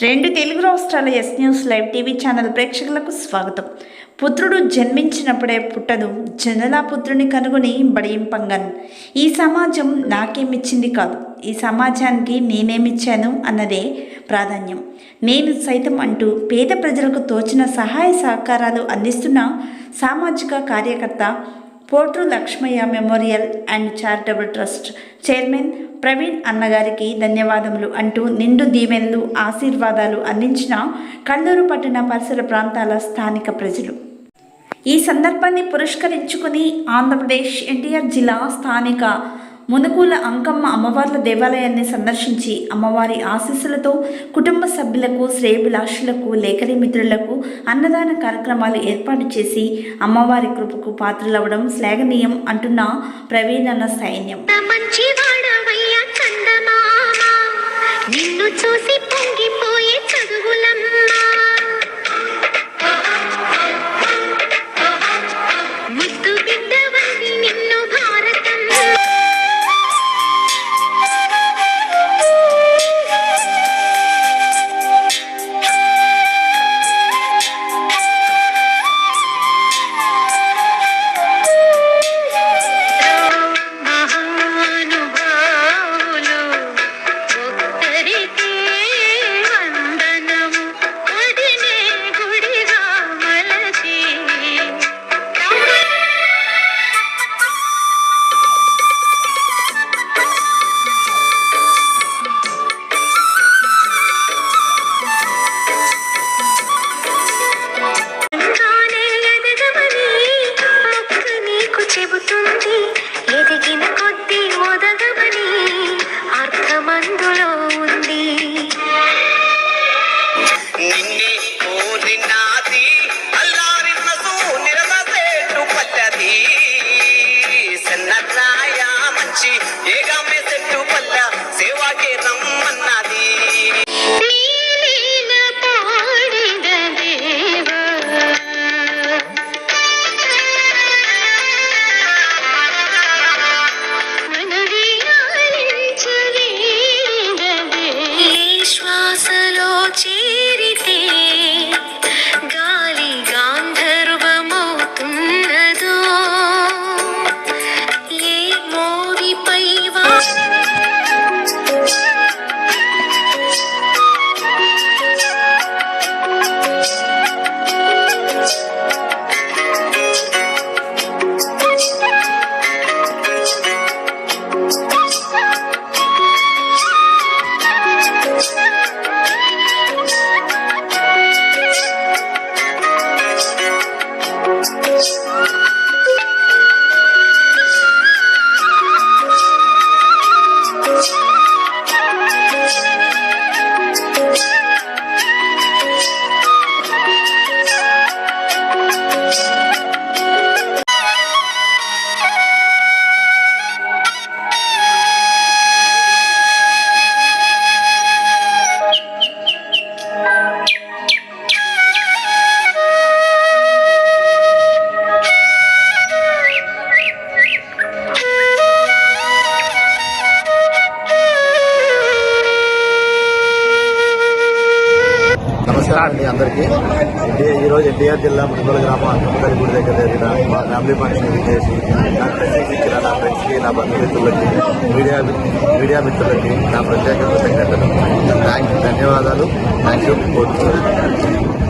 రెండు తెలుగు రాష్ట్రాల S news live TV channel ప్రేక్షకులకు స్వాగతం. పుత్రుడు జన్మించినప్పుడే పుట్టదు జనలా పుత్రుని కనుగొని బడియింపంగన్. ఈ సమాజం నాకేమిచ్చింది కాదు ఈ సమాజానికి నేనేమిచ్చాను అన్నదే ప్రాధాన్యం. నేను సైతం అంటూ పేద ప్రజలకు తోచిన సహాయ సహకారాలు అందిస్తున్న సామాజిక కార్యకర్త Potru Lakshmaiah memorial and charitable trust chairman Praveen అన్నగారికి ధన్యవాదములు అంటూ నిండు దీవెనలు ఆశీర్వాదాలు అందించిన కల్లూరు పట్టణ పరిసర ప్రాంతాల స్థానిక ప్రజలు. ఈ సందర్భాన్ని పురస్కరించుకుని ఆంధ్రప్రదేశ్ ఎన్టీఆర్ జిల్లా స్థానిక మునుకూల అంకమ్మ అమ్మవార్ల దేవాలయాన్ని సందర్శించి అమ్మవారి ఆశీస్సులతో కుటుంబ సభ్యులకు శ్రేయభిలాషులకు లేఖరి మిత్రులకు అన్నదాన కార్యక్రమాలు ఏర్పాటు చేసి అమ్మవారి కృపకు పాత్రలవ్వడం శ్లాఘనీయం అంటున్న ప్రవీణన్న సైన్యం. నిన్ను చూసి చెబుతుంది ఎదిగిన కొద్దీ మొదగమని అర్థమందులో ఉంది. అండి అందరికీ. ఎన్టీఆర్ ఈరోజు ఎన్టీఆర్ జిల్లా మునుగోలు గ్రామం అంకమతల్లి గుడి దగ్గర జరిగిన మా ఫ్యామిలీ ఫంక్షన్ చేసి నా మెసేజ్ ఇచ్చిన నా ఫ్రెండ్స్కి నా బంధుమిత్రులకి మీడియా మీడియా మిత్రులకి నా ప్రత్యేక కృతజ్ఞతలు. థ్యాంక్ ధన్యవాదాలు. Thank you. కోరుతున్నాను